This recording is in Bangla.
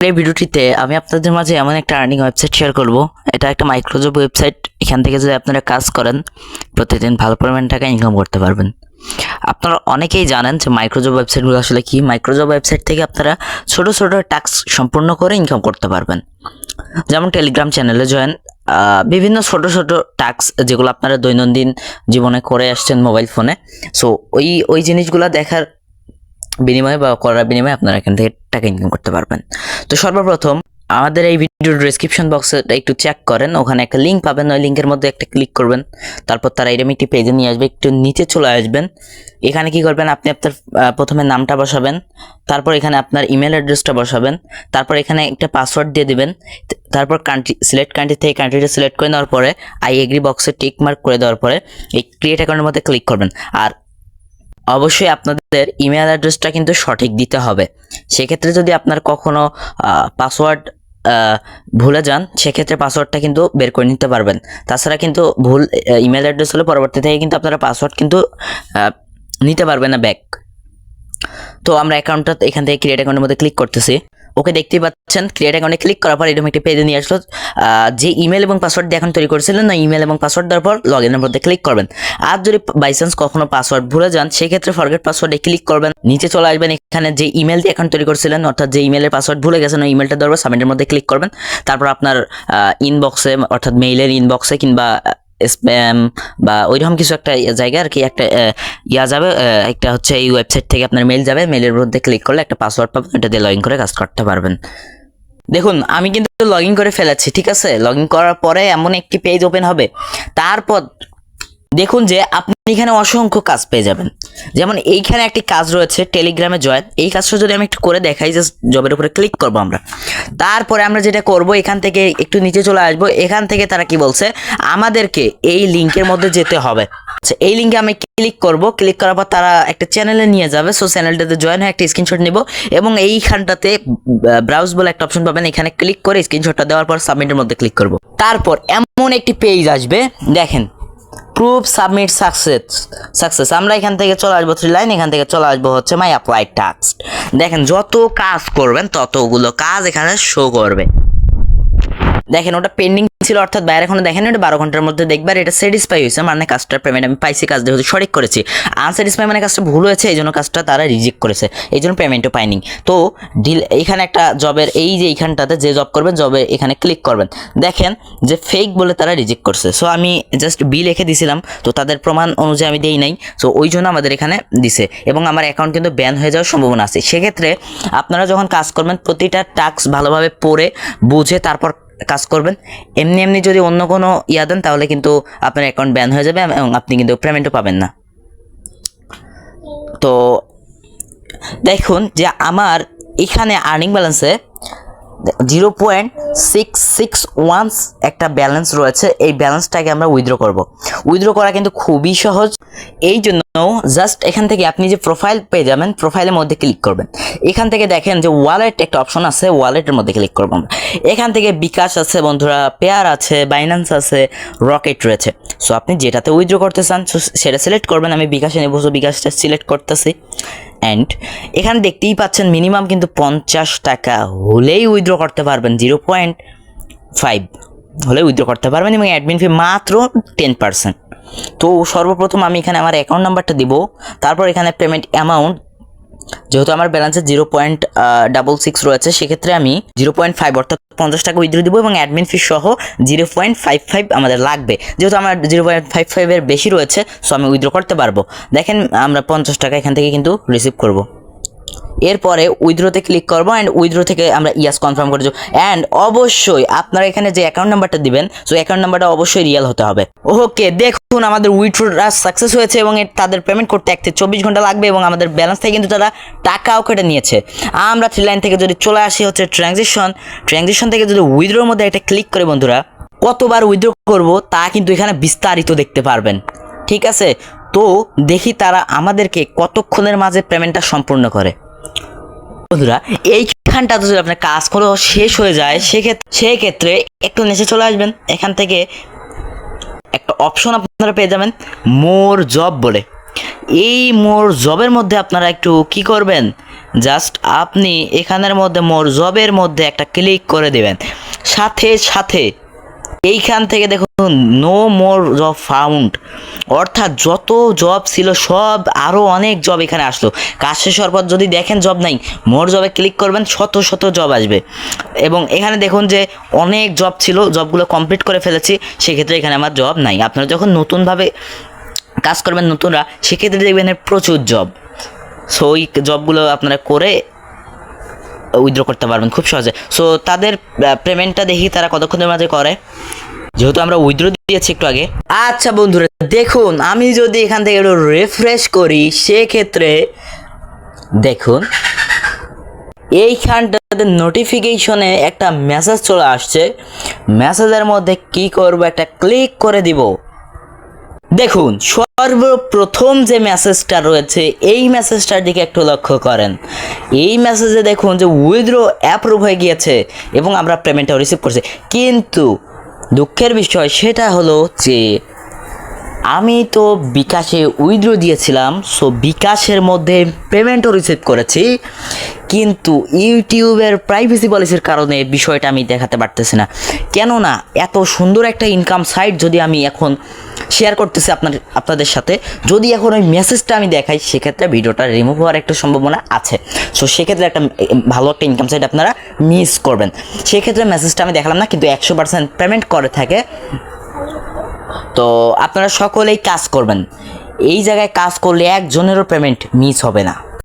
এই ভিডিওটিতে আমি আপনাদের মাঝে এমন একটা আর্নিং ওয়েবসাইট শেয়ার করব। এটা একটা মাইক্রোজব ওয়েবসাইট এখান থেকে যদি আপনারা কাজ করেন, প্রতিদিন ভালো পরিমাণ টাকা ইনকাম করতে পারবেন। আপনারা অনেকেই জানেন যে মাইক্রোজব ওয়েবসাইটগুলো আসলে কি? মাইক্রোজব ওয়েবসাইট থেকে আপনারা ছোট ছোট টাস্ক সম্পূর্ণ করে ইনকাম করতে পারবেন। যেমন টেলিগ্রাম চ্যানেলে জয়েন বিভিন্ন ছোট ছোট টাস্ক যেগুলো আপনারা দৈনন্দিন জীবনে করে আসছেন মোবাইল ফোনে সো ওই ওই জিনিসগুলো দেখার বিনিময়ে বা করার বিনিময়ে আপনারা এখান থেকে টাকা ইনকাম করতে পারবেন। তো সর্বপ্রথম আমাদের এই ভিডিওর ডিসক্রিপশন বক্সে একটু চেক করেন, ওখানে একটা লিঙ্ক পাবেন, ওই লিঙ্কের মধ্যে একটা ক্লিক করবেন, তারপর তারা এরকম একটি পেজে নিয়ে আসবে, একটু নিচে চলে আসবেন। এখানে কি করবেন? আপনি আপনার প্রথমে নামটা বসাবেন, তারপর এখানে আপনার ইমেল অ্যাড্রেসটা বসাবেন, তারপর এখানে একটা পাসওয়ার্ড দিয়ে দেবেন, তারপর কান্ট্রি সিলেক্ট কান্ট্রি থেকে কান্ট্রিটা সিলেক্ট করে নেওয়ার পরে আই এগ্রি বক্সে টিক মার্ক করে দেওয়ার পরে, এই ক্রিয়েট অ্যাকাউন্টের মধ্যে ক্লিক করবেন। আর অবশ্যই আপনাদের ইমেল অ্যাড্রেসটা কিন্তু সঠিক দিতে হবে। সেক্ষেত্রে যদি আপনার কখনো পাসওয়ার্ড ভুলে যান, সেক্ষেত্রে পাসওয়ার্ডটা কিন্তু বের করে নিতে পারবেন। তাছাড়া কিন্তু ভুল ইমেল অ্যাড্রেস হলে পরবর্তী থেকে কিন্তু আপনারা পাসওয়ার্ড কিন্তু নিতে পারবেন না ব্যাক তো আমরা অ্যাকাউন্টটা এখান থেকে ক্রিয়েট অ্যাকাউন্টের মধ্যে ক্লিক করতেছি। ওকে দেখতে পাচ্ছেন ক্রিয়েট অ্যাকাউন্টে ক্লিক করার পর এরকম একটি পেজে নিয়ে আসলো। যে ইমেল এবং পাসওয়ার্ড দিয়ে এখন তৈরি করেছিলেন না ইমেল এবং পাসওয়ার্ড দেওয়ার পর লগ ইনের মধ্যে ক্লিক করবেন। আর যদি বাই চান্স কখনো পাসওয়ার্ড ভুলে যান, সেক্ষেত্রে ফরগেট পাসওয়ার্ডে ক্লিক করবেন। নিচে চলে আসবেন, এখানে যে ইমেল দিয়ে অ্যাকাউন্ট তৈরি করেছিলেন, অর্থাৎ যে ইমেলের পাসওয়ার্ড ভুলে গেছেন, ওই ইমেলটা দেওয়ার সাবমিটের মধ্যে ক্লিক করবেন। তারপর আপনার ইনবক্সে অর্থাৎ মেইলের ইনবক্সে কিংবা স্প্যাম বা ওইরকম কিছু একটা জায়গা আর কি, একটা ইয়া যাবে একটা হচ্ছে এই ওয়েবসাইট থেকে আপনার মেল যাবে মেলের মধ্যে ক্লিক করলে একটা পাসওয়ার্ড পাবেন এটা দিয়ে লগ ইন করে কাজ করতে পারবেন। দেখুন, আমি কিন্তু লগ ইন করে ফেলেছি, ঠিক আছে? লগ ইন করার পরে এমন একটি পেজ ওপেন হবে। তারপর দেখুন যে আপনি এখানে অসংখ্য কাজ পেয়ে যাবেন। যেমন এইখানে একটি কাজ রয়েছে টেলিগ্রামে জয়েন। এই কাজটা যদি আমি একটু করে দেখাই জাস্ট জবের উপরে ক্লিক করব আমরা। তারপরে আমরা যেটা করব, এখান থেকে একটু নিচে চলে আসব। এখান থেকে তারা কি বলছে? আমাদেরকে এই লিংকের মধ্যে যেতে হবে। আচ্ছা এই লিঙ্কে আমি ক্লিক করব। ক্লিক করার পর তারা একটা চ্যানেলে নিয়ে যাবে। সো চ্যানেলটাতে জয়েন হয়ে একটা স্ক্রিনশট নিব। এবং এইখানটাতে ব্রাউজ বলে একটা অপশন পাবেন। এখানে ক্লিক করে স্ক্রিনশটটা দেওয়ার পর সাবমিটের মধ্যে ক্লিক করব। তারপর এমন একটি পেজ আসবে। দেখেন প্রুফ সাবমিট সাকসেস সাকসেস আমরা এখান থেকে চলে আসব থ্রি লাইন এখান থেকে চলে আসব হচ্ছে মাই অ্যাপ্লাইড টাস্ক দেখেন যত কাজ করবেন ততগুলো কাজ এখানে শো করবে। দেখেন, ওটা পেন্ডিং ছিল, অর্থাৎ বাইরে এখনও দেখেন, ওটা বারো ঘণ্টার মধ্যে দেখবার এটা স্যাটিসফাই হয়েছে মানে কাজটার পেমেন্ট আমি পাইছি কাজ, যেহেতু সঠিক করেছি। আনস্যাটিসফাই মানে কাজটা ভুল হয়েছে, এই জন্য কাজটা তারা রিজেক্ট করেছে, এই জন্য পেমেন্টও পাইনি তো ডিল এখানে একটা জবের এই যে এইখানটাতে যে জব করবেন জবে এখানে ক্লিক করবেন। দেখেন যে ফেক বলে তারা রিজেক্ট করছে। সো আমি জাস্ট বি লিখে দিছিলাম, তো তাদের প্রমাণ অনুযায়ী আমি দেই নাই সো ওই জন্য আমাদের এখানে দিছে, এবং আমার অ্যাকাউন্ট কিন্তু ব্যান হয়ে যাওয়ার সম্ভাবনা আছে। সেক্ষেত্রে আপনারা যখন কাজ করবেন, প্রতিটা টাস্ক ভালোভাবে পড়ে, বুঝে, তারপর কাজ করবেন। এমনি এমনি যদি অন্য কোনো ইয়া দেন, তাহলে কিন্তু আপনার অ্যাকাউন্ট ব্যান হয়ে যাবে এবং আপনি কিন্তু পেমেন্টও পাবেন না। তো দেখুন যে আমার এখানে আর্নিং ব্যালেন্সে জিরো পয়েন্ট সিক্স সিক্স ওয়ান্স একটা ব্যালেন্স রয়েছে। এই ব্যালেন্সটাকে আমরা উইথড্র করব। উইথড্র করা কিন্তু খুবই সহজ। এই জন্য জাস্ট এখান থেকে আপনি যে প্রোফাইল পেয়ে যাবেন প্রোফাইলের মধ্যে ক্লিক করবেন। এখান থেকে দেখেন যে ওয়ালেট একটা অপশন আছে ওয়ালেটের মধ্যে ক্লিক করব আমরা এখান থেকে বিকাশ আছে বন্ধুরা পেয়ার আছে বাইন্যান্স আছে রকেট রয়েছে। সো আপনি যেটাতে উইথড্র করতে চান সেটা সিলেক্ট করবেন। আমি বিকাশে নেব, so, বিকাশটা সিলেক্ট করতেছি। অ্যান্ড এখানে দেখতেই পাচ্ছেন মিনিমাম কিন্তু পঞ্চাশ টাকা হলেই উইথড্র করতে পারবেন জিরো পয়েন্ট ফাইভ হলে উইথড্র করতে পারবেন এবং অ্যাডমিন ফি মাত্র টেন পার্সেন্ট তো সর্বপ্রথম আমি এখানে আমার অ্যাকাউন্ট নাম্বারটা দিব। তারপর এখানে পেমেন্ট অ্যামাউন্ট যেহেতু আমার ব্যালেন্সে জিরো পয়েন্ট ডাবল সিক্স রয়েছে, সেক্ষেত্রে আমি জিরো পয়েন্ট ফাইভ অর্থাৎ পঞ্চাশ টাকা উইথড্র দেবো এবং অ্যাডমিন ফি সহ জিরো পয়েন্ট ফাইভ ফাইভ আমাদের লাগবে। যেহেতু আমার জিরো পয়েন্ট ফাইভ ফাইভের বেশি রয়েছে সো আমি উইথড্র করতে পারব। দেখেন আমরা পঞ্চাশ টাকা এখান থেকে কিন্তু রিসিভ করব। এরপরে উইথড্রোতে ক্লিক করব অ্যান্ড উইথড্রো থেকে আমরা ইয়াস কনফার্ম করে দেবো। অ্যান্ড অবশ্যই আপনারা এখানে যে অ্যাকাউন্ট নাম্বারটা দিবেন সো অ্যাকাউন্ট নাম্বারটা অবশ্যই রিয়েল হতে হবে। ওকে দেখুন আমাদের উইথড্রোটা সাকসেস হয়েছে এবং তাদের পেমেন্ট করতে এক থেকে চব্বিশ ঘণ্টা লাগবে এবং আমাদের ব্যালেন্স থেকে কিন্তু তারা টাকাও কেটে নিয়েছে। আমরা থ্রি লাইন থেকে যদি চলে আসি হচ্ছে ট্রানজেকশন ট্রানজেকশন থেকে যদি উইথড্রোর মধ্যে একটা ক্লিক করে বন্ধুরা, কতবার উইথড্র করব তা কিন্তু এখানে বিস্তারিত দেখতে পারবেন। ঠিক আছে? তো দেখি তারা আমাদেরকে কতক্ষণের মাঝে পেমেন্টটা সম্পূর্ণ করে। বন্ধুরা এইখানটাতে যদি আপনার কাজ করে শেষ হয়ে যায়, সেক্ষেত্রে সেই ক্ষেত্রে একটু নিচে চলে আসবেন। এখান থেকে একটা অপশন আপনারা পেয়ে যাবেন, মোর জব বলে। এই মোর জবের মধ্যে আপনারা একটু কি করবেন? জাস্ট আপনি এখানের মধ্যে, মোর জবের মধ্যে একটা ক্লিক করে দেবেন। সাথে সাথে এইখান থেকে দেখুন নো মোর জব ফাউন্ড অর্থাৎ যত জব ছিল, সব আরও অনেক জব এখানে আসলো। কাজ শেষ হওয়ার পর যদি দেখেন জব নাই মোর জবে ক্লিক করবেন, শত শত জব আসবে। এবং এখানে দেখুন যে অনেক জব ছিল জবগুলো কমপ্লিট করে ফেলেছি, সেক্ষেত্রে এখানে আমার জব নাই। আপনারা যখন নতুনভাবে কাজ করবেন নতুনরা, সেক্ষেত্রে দেখবেন প্রচুর জব সো ওই জবগুলো আপনারা করে উইথড্র করতে পারবেন খুব সহজে। সো তাদের পেমেন্টটা দেখি তারা কতক্ষণের মাঝে করে। যেহেতু আমরা উইথড্র দিয়েছি একটু আগে। আচ্ছা বন্ধুরা, দেখুন, আমি যদি এখান থেকে একটু রিফ্রেশ করি, সেক্ষেত্রে দেখুন, এইখানটাতে নোটিফিকেশনে একটা মেসেজ চলে আসছে। মেসেজের মধ্যে কি করব? একটা ক্লিক করে দিব। দেখুন, সর্বপ্রথম যে মেসেজটা রয়েছে, এই মেসেজটার দিকে একটু লক্ষ্য করেন। এই মেসেজে দেখুন যে উইথড্র অ্যাপ্রুভ হয়ে গিয়েছে এবং আমরা পেমেন্টটা রিসিভ করছি। কিন্তু দুঃখের বিষয় সেটা হলো যে, আমি তো বিকাশে উইথড্র দিয়েছিলাম সো বিকাশের মধ্যে পেমেন্টও রিসিভ করেছি, কিন্তু ইউটিউবের প্রাইভেসি পলিসির কারণে বিষয়টা আমি দেখাতে পারতেছি না। কেননা, এত সুন্দর একটা ইনকাম সাইট যদি আমি এখন শেয়ার করতেছি আপনার, আপনাদের সাথে। যদি এখন ওই মেসেজটা আমি দেখাই, সেক্ষেত্রে ভিডিওটা রিমুভ হওয়ার একটা সম্ভাবনা আছে। সো সেক্ষেত্রে একটা ভালো একটা ইনকাম সাইট আপনারা মিস করবেন। সেক্ষেত্রে মেসেজটা আমি দেখালাম না, কিন্তু একশো পার্সেন্ট পেমেন্ট করে থাকে। তো আপনারা সকলেই কাজ করবেন। এই জায়গায় কাজ করলে একজনেরও পেমেন্ট মিস হবে না।